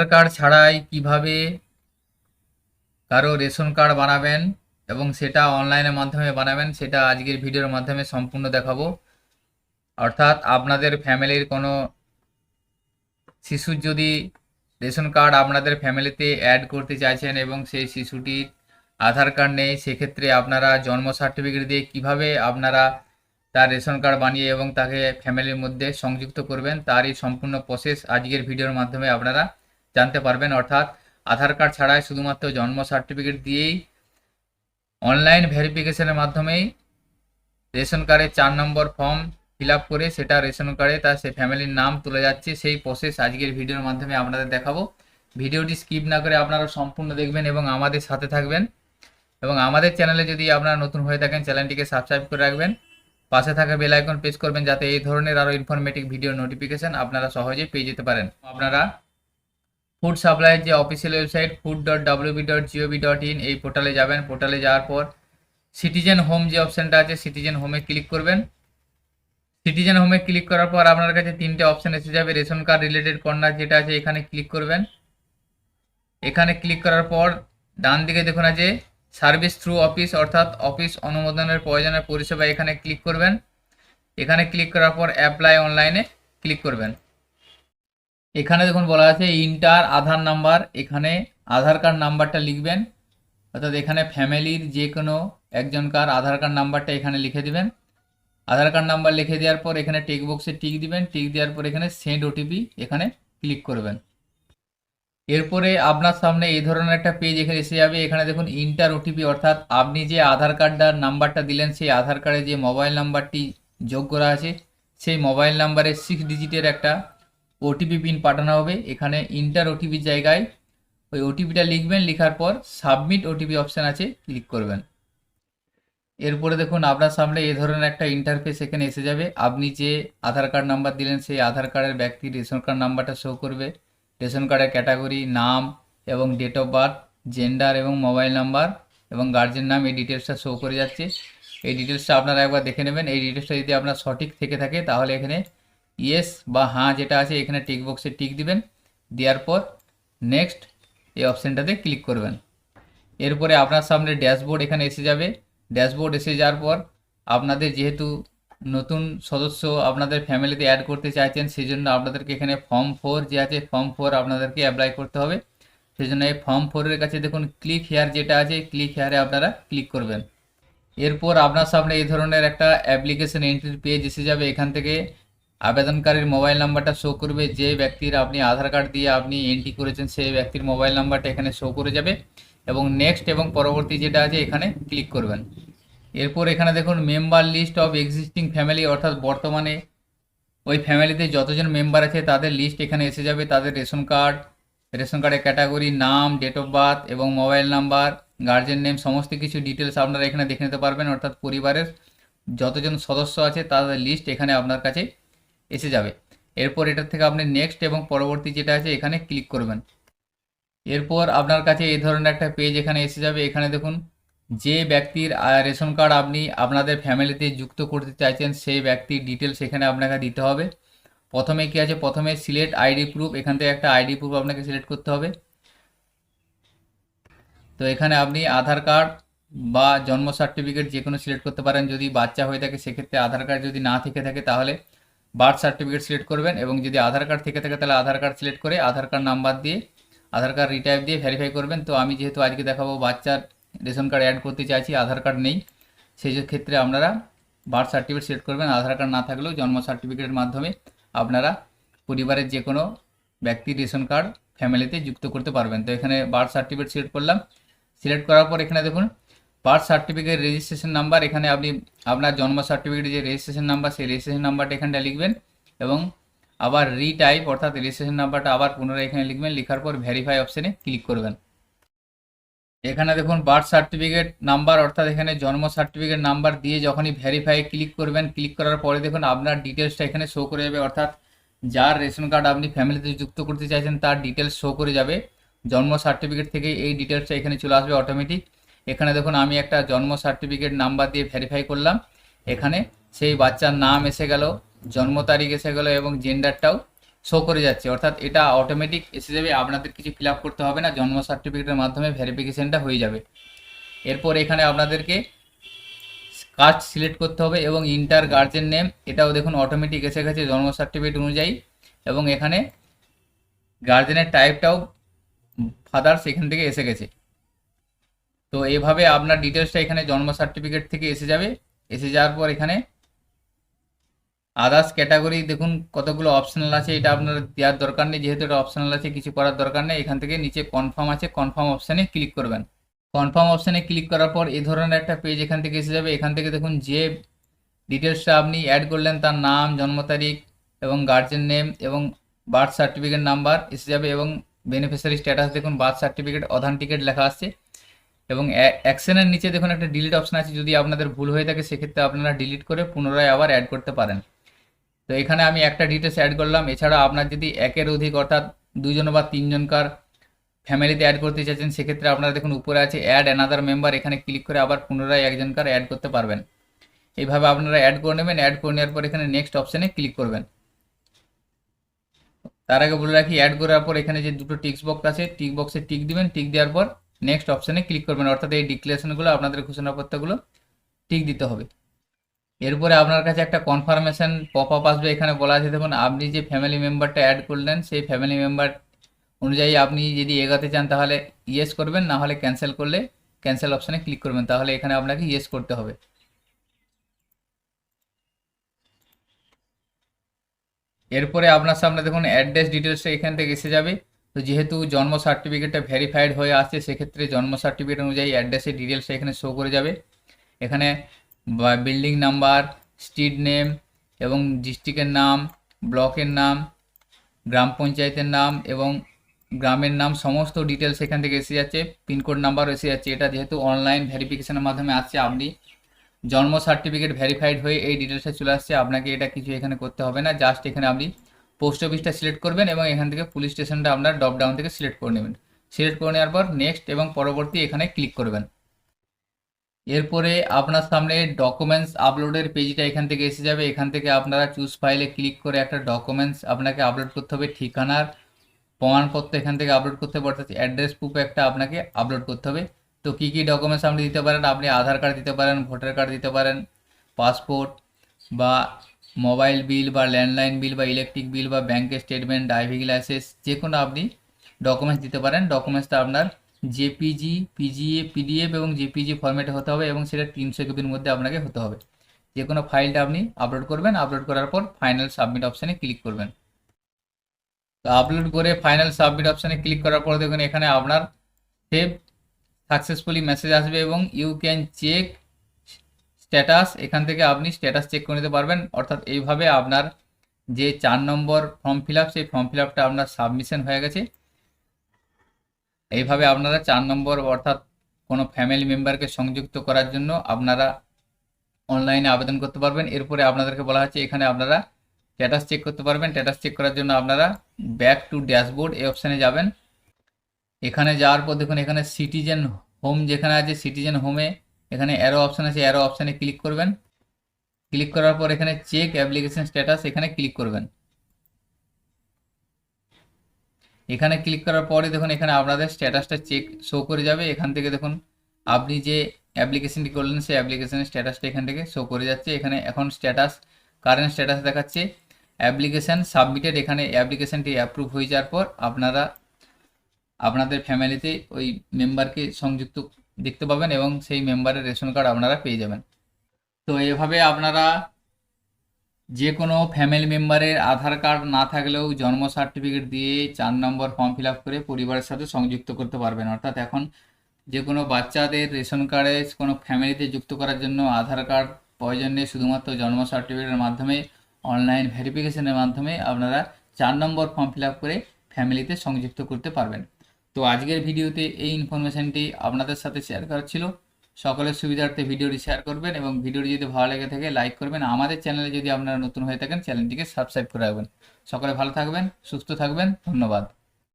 আধার card ছাড়াই কীভাবে কারও রেশন কার্ড বানাবেন এবং সেটা অনলাইনের মাধ্যমে বানাবেন, সেটা আজকের ভিডিওর মাধ্যমে সম্পূর্ণ দেখাবো। অর্থাৎ আপনাদের ফ্যামিলির কোনো শিশুর যদি রেশন কার্ড আপনাদের ফ্যামিলিতে অ্যাড করতে চাইছেন এবং সেই শিশুটির আধার কার্ড নেই, সেক্ষেত্রে আপনারা জন্ম সার্টিফিকেট দিয়ে কীভাবে আপনারা তার রেশন কার্ড বানিয়ে এবং তাকে ফ্যামিলির মধ্যে সংযুক্ত করবেন, তারই সম্পূর্ণ প্রসেস আজকের ভিডিওর মাধ্যমে আপনারা জানতে পারবেন, অর্থাৎ আধার কার্ড ছাড়াই শুধুমাত্র জন্ম সার্টিফিকেট দিয়েই অনলাইন ভেরিফিকেশনের মাধ্যমেই রেশন কার্ডের চার নম্বর ফর্ম ফিল করে সেটা রেশন কার্ডে তার সে ফ্যামিলির নাম তুলে যাচ্ছে। সেই প্রসেস আজকের ভিডিওর মাধ্যমে আপনাদের দেখাবো। ভিডিওটি স্কিপ না করে আপনারা সম্পূর্ণ দেখবেন এবং আমাদের সাথে থাকবেন। এবং আমাদের চ্যানেলে যদি আপনারা নতুন হয়ে থাকেন চ্যানেলটিকে সাবস্ক্রাইব করে রাখবেন। পাশে থাকা বেল আইকন প্রেস করবেন, যাতে এই ধরনের আরও ইনফরমেটিভ ভিডিও নোটিফিকেশন আপনারা সহজেই পেয়ে যেতে পারেন। আপনারা ফুড সাপ্লাইয়ের যে official website food dot WB dot GOV dot in এই পোর্টালে যাবেন। পোর্টালে যাওয়ার পর সিটিজেন হোম যে অপশানটা আছে সিটিজেন হোমে ক্লিক করবেন। সিটিজেন হোমে ক্লিক করার পর আপনার কাছে তিনটে অপশান এসে যাবে, রেশন কার্ড রিলেটেড কর্নার যেটা আছে, এখানে ক্লিক করবেন। এখানে ক্লিক করার পর ডান দিকে দেখুন আছে সার্ভিস থ্রু অফিস অর্থাৎ অফিস অনুমোদনের প্রয়োজনের পরিষেবা এখানে ক্লিক করবেন। এখানে ক্লিক করার পর অ্যাপ্লাই অনলাইনে ক্লিক করবেন। এখানে দেখুন বলা আছে ইন্টার আধার নাম্বার এখানে আধার কার্ড নাম্বারটা লিখবেন। অর্থাৎ এখানে ফ্যামিলির যে কোনো একজনকার আধার কার্ড নাম্বারটা এখানে লিখে দিবেন। আধার কার্ড নাম্বার লিখে দেওয়ার পর এখানে টেক বক্সে টিক দিবেন। টিক দেওয়ার পর এখানে সেন্ড ওটিপি এখানে ক্লিক করবেন। এরপরে আপনার সামনে এই ধরনের একটা পেজ এখানে এসে যাবে। এখানে দেখুন ইন্টার ওটিপি অর্থাৎ আপনি যে আধার কার্ডটার নাম্বারটা দিলেন, সেই আধার কার্ডে যে মোবাইল নাম্বারটি যোগ করা আছে, সেই মোবাইল নাম্বারে সিক্স ডিজিটের একটা ওটিপি পিন পাঠানো হবে। এখানে ইন্টার ওটিপির জায়গায় ওই ওটিপিটা লিখবেন, লেখার পর সাবমিট ওটিপি অপশান আছে ক্লিক করবেন। এরপরে দেখুন, আপনার সামনে এ ধরনের একটা ইন্টারফেস এখানে এসে যাবে। আপনি যে আধার কার্ড নাম্বার দিলেন, সেই আধার কার্ডের ব্যক্তি রেশন কার্ড নাম্বারটা শো করবে। রেশন কার্ডের ক্যাটাগরি নাম এবং ডেট অফ বার্থ জেন্ডার এবং মোবাইল নাম্বার এবং গার্জেন নাম, এই ডিটেলসটা শো করে যাচ্ছে। এই ডিটেলসটা আপনারা একবার দেখে নেবেন। এই ডিটেলসটা যদি আপনার সঠিক থেকে থাকে, তাহলে এখানে ইয়েস বা হ্যাঁ যেটা আছে এখানে টিক বক্সে টিক দিবেন। দেওয়ার পর নেক্সট এই অপশানটাতে ক্লিক করবেন। এরপরে আপনার সামনে ড্যাশবোর্ড এখানে এসে যাবে। ড্যাশবোর্ড এসে যাওয়ার পর আপনাদের যেহেতু নতুন সদস্য আপনাদের ফ্যামিলিতে অ্যাড করতে চাইছেন সেই জন্য আপনাদেরকে এখানে ফর্ম ফোর যে আছে ফর্ম ফোর আপনাদেরকে অ্যাপ্লাই করতে হবে। সেই জন্য এই ফর্ম ফোরের কাছে দেখুন ক্লিক হেয়ার যেটা আছে ক্লিক হেয়ারে আপনারা ক্লিক করবেন। এরপর আপনার সামনে এই ধরনের একটা অ্যাপ্লিকেশন এন্ট্রির পেজ এসে যাবে। এখান থেকে আবেদনকারীর মোবাইল নাম্বারটা শো করবে, যে ব্যক্তির আপনি আধার কার্ড দিয়ে আপনি এন্ট্রি করেছেন, সেই ব্যক্তির মোবাইল নাম্বারটা এখানে শো করে যাবে এবং নেক্সট এবং পরবর্তী যেটা আছে এখানে ক্লিক করবেন। এরপর এখানে দেখুন member list of existing family অর্থাৎ বর্তমানে ওই ফ্যামিলিতে যতজন মেম্বার আছে, তাদের লিস্ট এখানে এসে যাবে। তাদের রেশন কার্ড, রেশন কার্ডের ক্যাটাগরি নাম ডেট অফ বার্থ এবং মোবাইল নাম্বার গার্জেন নেম সমস্ত কিছু ডিটেলস আপনারা এখানে দেখে নিতে পারবেন। অর্থাৎ পরিবারের যতজন সদস্য আছে, তাদের লিস্ট এখানে আপনার কাছে এসে যাবে। এরপর এটার থেকে আপনি নেক্সট এবং পরবর্তী যেটা আছে, এখানে ক্লিক করবেন। এরপর আপনার কাছে এই ধরনের একটা পেজ এখানে এসে যাবে। এখানে দেখুন, যে ব্যক্তির রেশন কার্ড আপনি আপনাদের ফ্যামিলিতে যুক্ত করতে চাইছেন, সেই ব্যক্তির ডিটেলস এখানে আপনাকে দিতে হবে। প্রথমে কি আছে? প্রথমে সিলেক্ট আইডি প্রুফ এখান থেকে একটা আইডি প্রুফ আপনাকে সিলেক্ট করতে হবে। তো এখানে আপনি আধার কার্ড বা জন্ম সার্টিফিকেট যে কোনো সিলেক্ট করতে পারেন। যদি বাচ্চা হয়ে থাকে, সেক্ষেত্রে আধার কার্ড যদি না থেকে থাকে, তাহলে বার্থ সার্টিফিকেট সিলেক্ট করবেন এবং যদি আধার কার্ড থেকে থাকে তাহলে আধার কার্ড সিলেক্ট করে আধার কার্ড নাম্বার দিয়ে, আধার কার্ড রিটাইপ দিয়ে ভেরিফাই করবেন। তো আমি যেহেতু আজকে দেখাবো বাচ্চার রেশন কার্ড অ্যাড করতে চাইছি, আধার কার্ড নেই, সেই ক্ষেত্রে আপনারা বার্থ সার্টিফিকেট সিলেক্ট করবেন। আধার কার্ড না থাকলেও জন্ম সার্টিফিকেটের মাধ্যমে আপনারা পরিবারের যে কোনো ব্যক্তির রেশন কার্ড ফ্যামিলিতে যুক্ত করতে পারবেন। তো এখানে বার্থ সার্টিফিকেট সিলেক্ট করলাম। সিলেক্ট করার পর এখানে দেখুন বার্থ সার্টিফিকেট রেজিস্ট্রেশন নাম্বার এখানে আপনি আপনার জন্ম সার্টিফিকেটের যে রেজিস্ট্রেশন নাম্বার সেই রেজিস্ট্রেশন নাম্বারটা এখানটা লিখবেন এবং আবার রিটাইপ অর্থাৎ রেজিস্ট্রেশন নাম্বারটা আবার পুনরায় এখানে লিখবেন, লেখার পর ভেরিফাই অপশানে ক্লিক করবেন। এখানে দেখুন বার্থ সার্টিফিকেট নাম্বার অর্থাৎ এখানে জন্ম সার্টিফিকেট নাম্বার দিয়ে যখনই ভেরিফাই ক্লিক করবেন ক্লিক করার পরে দেখুন, আপনার ডিটেলসটা এখানে শো করে যাবে, অর্থাৎ যার রেশন কার্ড আপনি ফ্যামিলিতে যুক্ত করতে চাইছেন, তার ডিটেলস শো করে যাবে। জন্ম সার্টিফিকেট থেকে এই ডিটেলসটা এখানে চলে আসবে অটোমেটিক এখানে দেখুন আমি একটা জন্ম সার্টিফিকেট নাম্বার দিয়ে ভেরিফাই করলাম। এখানে সেই বাচ্চার নাম এসে গেল, জন্ম তারিখ এসে গেল এবং জেন্ডারটাও শো করে যাচ্ছে। অর্থাৎ এটা অটোমেটিক এসে যাবে আপনাদের কিছু ফিল করতে হবে না, জন্ম সার্টিফিকেটের মাধ্যমে ভেরিফিকেশানটা হয়ে যাবে। এরপর এখানে আপনাদেরকে কাস্ট সিলেক্ট করতে হবে এবং ইন্টার গার্জেন নেম এটাও দেখুন অটোমেটিক এসে গেছে জন্ম সার্টিফিকেট অনুযায়ী এবং এখানে গার্জেনের টাইপটাও ফাদার্স এখান থেকে এসে গেছে। তো এভাবে আপনার ডিটেলসটা এখানে জন্ম সার্টিফিকেট থেকে এসে যাবে। এসে যাওয়ার পর এখানে আদার্স ক্যাটাগরি দেখুন কতগুলো অপশনাল আছে, এটা আপনার দেওয়ার দরকার নেই, যেহেতু এটা অপশনাল আছে, কিছু করার দরকার নেই। এখান থেকে নিচে কনফার্ম আছে কনফার্ম অপশানে ক্লিক করবেন। কনফার্ম অপশানে ক্লিক করার পর এ ধরনের একটা পেজ এখান থেকে এসে যাবে। এখান থেকে দেখুন যে ডিটেলসটা আপনি অ্যাড করলেন, তার নাম, জন্ম তারিখ এবং গার্জেন নেম এবং বার্থ সার্টিফিকেট নাম্বার এসে যাবে এবং বেনিফিশিয়ারি স্ট্যাটাস দেখুন বার্থ সার্টিফিকেট অথেন্টিকেট লেখা আসছে এবং অ্যাকশনের নিচে দেখুন একটা ডিলিট অপশন আছে, যদি আপনাদের ভুল হয়ে থাকে, সেক্ষেত্রে আপনারা ডিলিট করে পুনরায় আবার অ্যাড করতে পারেন। তো এখানে আমি একটা ডিটেলস অ্যাড করলাম। এছাড়া আপনার যদি একের অধিক, অর্থাৎ দুজন বা তিনজনকার ফ্যামিলিতে অ্যাড করতে চাইছেন, সেক্ষেত্রে আপনারা দেখুন উপরে আছে অ্যাড অ্যানাদার মেম্বার এখানে ক্লিক করে আবার পুনরায় একজনকার অ্যাড করতে পারবেন। এইভাবে আপনারা অ্যাড করে নেবেন অ্যাড করে নেওয়ার পর এখানে নেক্সট অপশানে ক্লিক করবেন। তার আগে বলে রাখি অ্যাড করার পর এখানে যে দুটো টিক্স বক্স আছে টিক বক্সে টিক দিবেন টিক দেওয়ার পর নেক্সট অপশানে ক্লিক করবেন। অর্থাৎ এই ডিক্লারেশনগুলো আপনাদের ঘোষণাপত্রগুলো টিক দিতে হবে। এরপরে আপনার কাছে একটা কনফার্মেশন পপ আপ আসবে। এখানে বলা আছে, দেখুন, আপনি যে ফ্যামিলি মেম্বারটা অ্যাড করলেন, সেই ফ্যামিলি মেম্বার অনুযায়ী আপনি যদি এগাতে চান, তাহলে ইয়েস করবেন, না হলে ক্যান্সেল করলে ক্যান্সেল অপশানে ক্লিক করবেন। তাহলে এখানে আপনাকে ইয়েস করতে হবে। এরপরে আপনার সামনে, দেখুন অ্যাড্রেস ডিটেলসটা এখান থেকে এসে যাবে। তো যেহেতু জন্ম সার্টিফিকেটটা ভেরিফাইড হয়ে আসছে, সেক্ষেত্রে জন্ম সার্টিফিকেট অনুযায়ী অ্যাড্রেসের ডিটেলসটা এখানে শো করে যাবে। এখানে বিল্ডিং নাম্বার স্ট্রিট নেম এবং ডিস্ট্রিক্টের নাম ব্লকের নাম, গ্রাম পঞ্চায়েতের নাম এবং গ্রামের নাম সমস্ত ডিটেলস এখান থেকে এসে যাচ্ছে। পিনকোড নাম্বার এসে যাচ্ছে। এটা যেহেতু অনলাইন ভেরিফিকেশনের মাধ্যমে আসছে, আপনি জন্ম সার্টিফিকেট ভেরিফাইড হয়ে এই ডিটেলসে চলে আসছে, আপনাকে এটা কিছু এখানে করতে হবে না। জাস্ট এখানে আপনি পোস্ট অফিসটা সিলেক্ট করবেন এবং এখান থেকে পুলিশ স্টেশনটা আপনার ড্রপ ডাউন থেকে সিলেক্ট করে নেবেন। সিলেক্ট করে নেওয়ার পর নেক্সট এবং পরবর্তী এখানে ক্লিক করবেন। এরপরে আপনার সামনে ডকুমেন্টস আপলোডের পেজটা এখান থেকে এসে যাবে। এখান থেকে আপনারা চুজ ফাইলে ক্লিক করে একটা ডকুমেন্টস আপনাকে আপলোড করতে হবে। ঠিকানার, প্রমাণপত্র এখান থেকে আপলোড করতে হবে। অর্থাৎ অ্যাড্রেস প্রুফ একটা আপনাকে আপলোড করতে হবে। তো কী কী ডকুমেন্টস আপনি দিতে পারেন? আপনি আধার কার্ড দিতে পারেন ভোটার কার্ড দিতে পারেন পাসপোর্ট বা মোবাইল বিল বা ল্যান্ডলাইন বিল বা ইলেকট্রিক বিল বা ব্যাংকের স্টেটমেন্ট ড্রাইভিং লাইসেন্স যে কোনো আপনি ডকুমেন্টস দিতে পারেন। ডকুমেন্টসটা আপনার জেপিজি পিজিএ পিডিএফ এবং জেপিজি ফরম্যাটে হতে হবে এবং সেটা তিনশো কেবির মধ্যে আপনাকে হতে হবে। যে কোনো ফাইলটা আপনি আপলোড করবেন। আপলোড করার পর ফাইনাল সাবমিট অপশানে ক্লিক করবেন। তো আপলোড করে ফাইনাল সাবমিট অপশানে ক্লিক করার পর দেখুন, এখানে আপনার সেভ সাকসেসফুলি মেসেজ আসবে এবং ইউ ক্যান চেক স্ট্যাটাস এখান থেকে আপনি স্ট্যাটাস চেক করে নিতে পারবেন। অর্থাৎ এইভাবে আপনার যে চার নম্বর ফর্ম ফিল আপ সেই ফর্ম ফিল আপটা আপনার সাবমিশন হয়ে গেছে। এইভাবে আপনারা চার নম্বর অর্থাৎ কোনো ফ্যামিলি মেম্বারকে সংযুক্ত করার জন্য আপনারা অনলাইনে আবেদন করতে পারবেন। এরপরে আপনাদেরকে বলা হচ্ছে, এখানে আপনারা স্ট্যাটাস চেক করতে পারবেন। স্ট্যাটাস চেক করার জন্য আপনারা ব্যাক টু ড্যাশবোর্ড এই অপশানে যাবেন। এখানে যাওয়ার পর দেখুন, এখানে সিটিজেন হোম যেখানে আছে সিটিজেন হোমে এখানে অ্যারো অপশান আছে অ্যারো অপশানে ক্লিক করবেন। ক্লিক করার পর এখানে চেক অ্যাপ্লিকেশন স্ট্যাটাস এখানে ক্লিক করবেন। এখানে ক্লিক করার পরে দেখুন, এখানে আপনাদের স্ট্যাটাসটা চেক শো করে যাবে। এখান থেকে দেখুন, আপনি যে অ্যাপ্লিকেশনটি করলেন, সেই অ্যাপ্লিকেশনের স্ট্যাটাসটা এখান থেকে শো করে যাচ্ছে। এখানে এখন স্ট্যাটাস কারেন্ট স্ট্যাটাস দেখাচ্ছে। অ্যাপ্লিকেশান সাবমিটেড এখানে অ্যাপ্লিকেশানটি অ্যাপ্রুভ হয়ে যাওয়ার পর আপনারা, আপনাদের ফ্যামিলিতে ওই মেম্বারকে সংযুক্ত দেখতে পাবেন এবং সেই মেম্বারের রেশন কার্ড আপনারা পেয়ে যাবেন। তো এভাবে আপনারা যে কোনো ফ্যামিলি মেম্বারের আধার কার্ড না থাকলেও জন্ম সার্টিফিকেট দিয়ে চার নম্বর ফর্ম ফিল করে পরিবারের সাথে সংযুক্ত করতে পারবেন। অর্থাৎ এখন যে কোনো বাচ্চাদের রেশন কার্ডে কোনো ফ্যামিলিতে যুক্ত করার জন্য আধার কার্ড প্রয়োজন নেই। শুধুমাত্র জন্ম সার্টিফিকেটের মাধ্যমে অনলাইন ভেরিফিকেশনের মাধ্যমে আপনারা চার নম্বর ফর্ম ফিল করে ফ্যামিলিতে সংযুক্ত করতে পারবেন। তো আজকের ভিডিওতে এই ইনফরমেশানটি আপনাদের সাথে শেয়ার করার ছিল। সকলের সুবিধার্থে ভিডিওটি শেয়ার করবেন এবং ভিডিওটি যদি ভালো লেগে থাকে লাইক করবেন। আমাদের চ্যানেলে যদি আপনারা নতুন হয়ে থাকেন চ্যানেলটিকে সাবস্ক্রাইব করে রাখবেন। সকলে ভালো থাকবেন, সুস্থ থাকবেন। ধন্যবাদ।